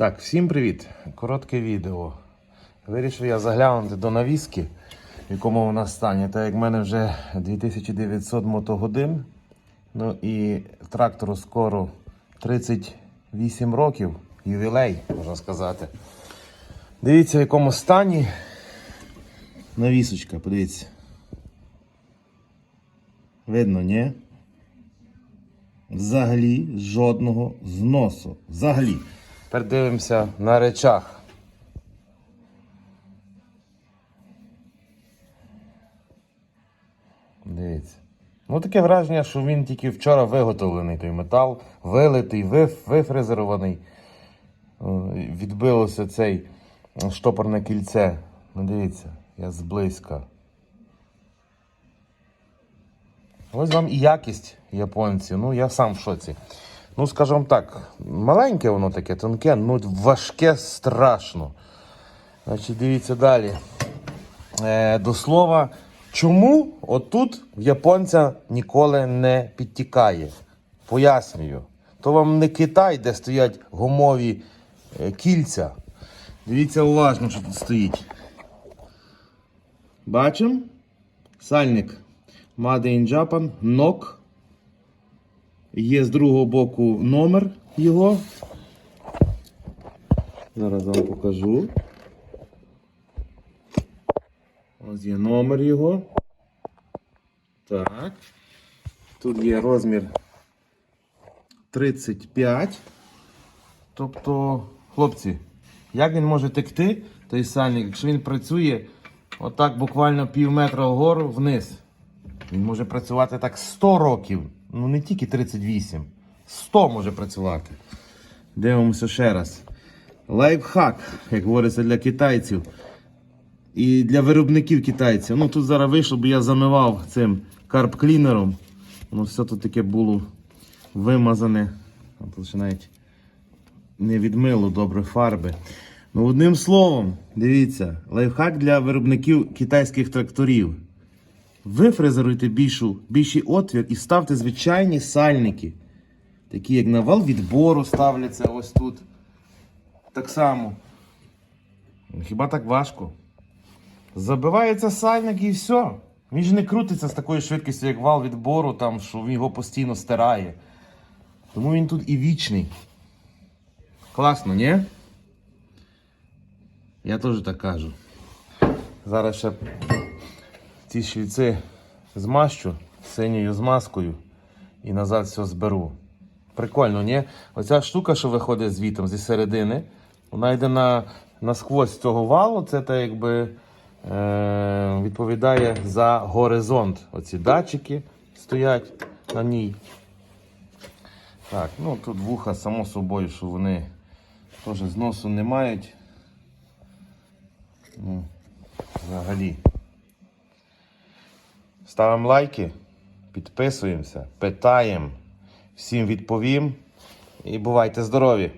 Так, всім привіт! Коротке відео. Вирішив я заглянути до навіски, в якому вона стані. Так як в мене вже 2900 мотогодин. Ну і трактору скоро 38 років, ювілей, можна сказати. Дивіться, в якому стані навісочка, подивіться. Видно, ні? Взагалі жодного зносу. Взагалі. Тепер дивимося на речах. Дивіться. Ну таке враження, що він тільки вчора виготовлений той метал, вилитий, виф, вифрезерований. Відбилося цей штопорне кільце. Ну дивіться, я зблизька. Ось вам і якість японців. Ну, я сам в шоці. Ну, скажімо так, маленьке воно таке, тонке, ну важке страшно. Значить, дивіться далі. Е, до слова, чому отут японця ніколи не підтікає? Пояснюю. То вам не Китай, де стоять гумові е, кільця. Дивіться уважно, що тут стоїть. Бачимо? Сальник Made in Japan, NOK. Є з другого боку номер його. Зараз вам покажу. Ось є номер його. Так. Тут є розмір 35. Тобто, хлопці, як він може текти, той сальник, якщо він працює отак буквально пів метра вгору вниз. Він може працювати так 100 років. Ну не тільки 38. 100 може працювати. Дивимося ще раз. Лайфхак, як говориться, для китайців. І для виробників китайців. Ну тут зараз вийшло, бо я замивав цим карп-клінером. Воно все тут таке було вимазане. Тут навіть не відмило добре фарби. Ну, одним словом, дивіться, лайфхак для виробників китайських тракторів. Вифрезеруйте більшу, більший отвір і ставте звичайні сальники. Такі, як на вал відбору ставляться ось тут. Так само. Хіба так важко? Забивається сальник і все. Він ж не крутиться з такою швидкістю, як вал відбору, там, що він його постійно стирає. Тому він тут і вічний. Класно, ні? Я теж так кажу. Зараз ще ці шліци змащу синьою змазкою і назад все зберу. Прикольно, ні? Оця штука, що виходить звітом зі середини, вона йде на, насквозь цього валу, це так якби е, відповідає за горизонт. Оці датчики стоять на ній. Так, ну тут вуха, само собою, що вони теж зносу не мають. Ну, взагалі. Ставимо лайки, підписуємося, питаємо, всім відповім і бувайте здорові!